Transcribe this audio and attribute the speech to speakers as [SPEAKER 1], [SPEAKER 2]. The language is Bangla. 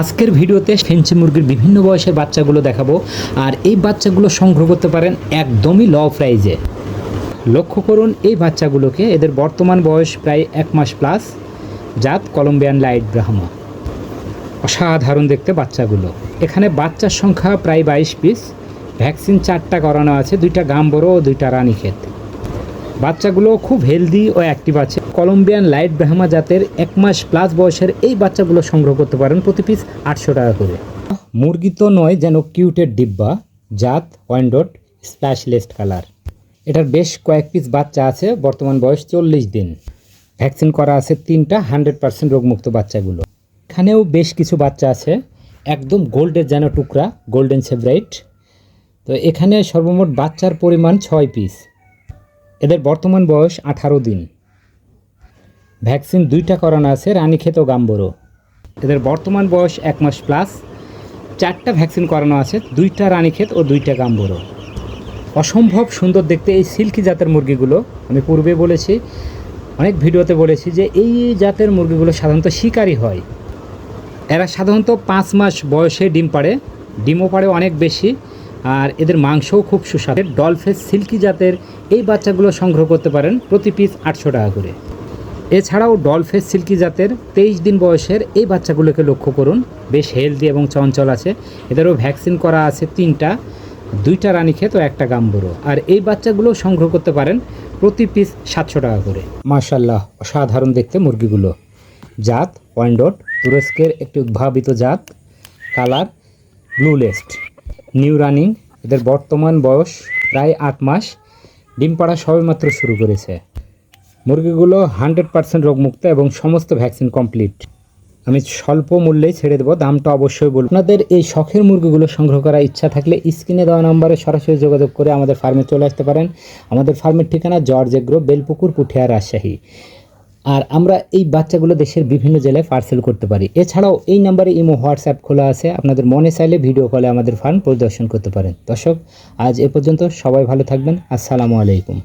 [SPEAKER 1] আজকের ভিডিওতে ফেন্সি মুরগির বিভিন্ন বয়সের বাচ্চাগুলো দেখাবো, আর এই বাচ্চাগুলো সংগ্রহ করতে পারেন একদমই ল প্রাইজে লক্ষ্য করুন, এই বাচ্চাগুলোকে এদের বর্তমান বয়স প্রায় এক মাস প্লাস জাত কলম্বিয়ান লাইট ব্রাহ্মা। অসাধারণ দেখতে বাচ্চাগুলো। এখানে বাচ্চার সংখ্যা প্রায় বাইশ পিস ভ্যাকসিন চারটা করানো আছে, দুইটা গাম্বরো ও দুইটা রানী রানীক্ষেত। বাচ্চাগুলো খুব হেলদি ও অ্যাক্টিভ আছে। কলম্বিয়ান লাইট ব্রাহ্মা জাতের এক মাস প্লাস বয়সের এই বাচ্চাগুলো সংগ্রহ করতে পারেন প্রতি পিস আটশো টাকা করে। মুরগি তো নয় যেন কিউটের ডিব্বা, জাত ওয়াইন্ডোট স্প্যাশলেস্ট কালার এটার বেশ কয়েক পিস বাচ্চা আছে, বর্তমান বয়স চল্লিশ দিন। ভ্যাকসিন করা আছে তিনটা হান্ড্রেড পার্সেন্ট রোগমুক্ত বাচ্চাগুলো। এখানেও বেশ কিছু বাচ্চা আছে, একদম গোল্ডের যেন টুকরা গোল্ডেন সেভরাইট তো এখানে সর্বমোট বাচ্চার পরিমাণ ছয় পিস এদের বর্তমান বয়স আঠারো দিন। ভ্যাকসিন দুইটা করানো আছে, রানীক্ষেত ও গাম্বরো। এদের বর্তমান বয়স এক মাস প্লাস চারটা ভ্যাকসিন করানো আছে, দুইটা রানীক্ষেত ও দুইটা গাম্বরো। অসম্ভব সুন্দর দেখতে এই সিল্কি জাতের মুরগিগুলো। আমি পূর্বে বলেছি, অনেক ভিডিওতে বলেছি যে এই জাতের মুরগিগুলো সাধারণত শিকারী হয়। এরা সাধারণত পাঁচ মাস বয়সে ডিম পাড়ে। ডিমও পাড়ে অনেক বেশি। আর এদের মাংসও খুব সুস্বাদু। ডলফেস সিল্কি জাতের এই বাচ্চাগুলো সংগ্রহ করতে পারেন প্রতি পিস আটশো টাকা করে। এছাড়াও ডলফেস সিল্কি জাতের তেইশ দিন বয়সের এই বাচ্চাগুলোকে লক্ষ্য করুন। বেশ হেলদি এবং চঞ্চল আছে। এদেরও ভ্যাকসিন করা আছে তিনটা, দুইটা রানীক্ষেত ও একটা গাম্বুরো আর এই বাচ্চাগুলো সংগ্রহ করতে পারেন প্রতি পিস সাতশো টাকা করে। মার্শাল্লাহ অসাধারণ দেখতে মুরগিগুলো। জাত ওয়ান্ডোট তুরস্কের একটি উদ্ভাবিত জাত কালার ব্লু লেস্ট নিউ রানিং এদের বর্তমান বয়স প্রায় আট মাস। ডিম পাড়া সবেমাত্র শুরু করেছে। মুরগিগুলো হান্ড্রেড পার্সেন্ট রোগমুক্ত এবং সমস্ত ভ্যাকসিন কমপ্লিট। আমি স্বল্প মূল্যেই ছেড়ে দেবো, দামটা অবশ্যই বলব আপনাদের এই শখের মুরগিগুলো সংগ্রহ করার ইচ্ছা থাকলে স্ক্রিনে দেওয়া নম্বরে সরাসরি যোগাযোগ করে আমাদের ফার্মে চলে আসতে পারেন। আমাদের ফার্মের ঠিকানা জর্জ এগ্রো বেলপুকুর পুঠিয়া রাজশাহী। আর আমরা এই বাচ্চাগুলো দেশের বিভিন্ন জেলায় পার্সেল করতে পারি। এছাড়াও এই নাম্বারে ইমো হোয়াটসঅ্যাপ খোলা আছে। আপনাদের মনে চাইলে ভিডিও কলে আমাদের ফার্ম পরিদর্শন করতে পারেন। দর্শক, আজ এ পর্যন্ত সবাই ভালো থাকবেন। আসসালামু আলাইকুম।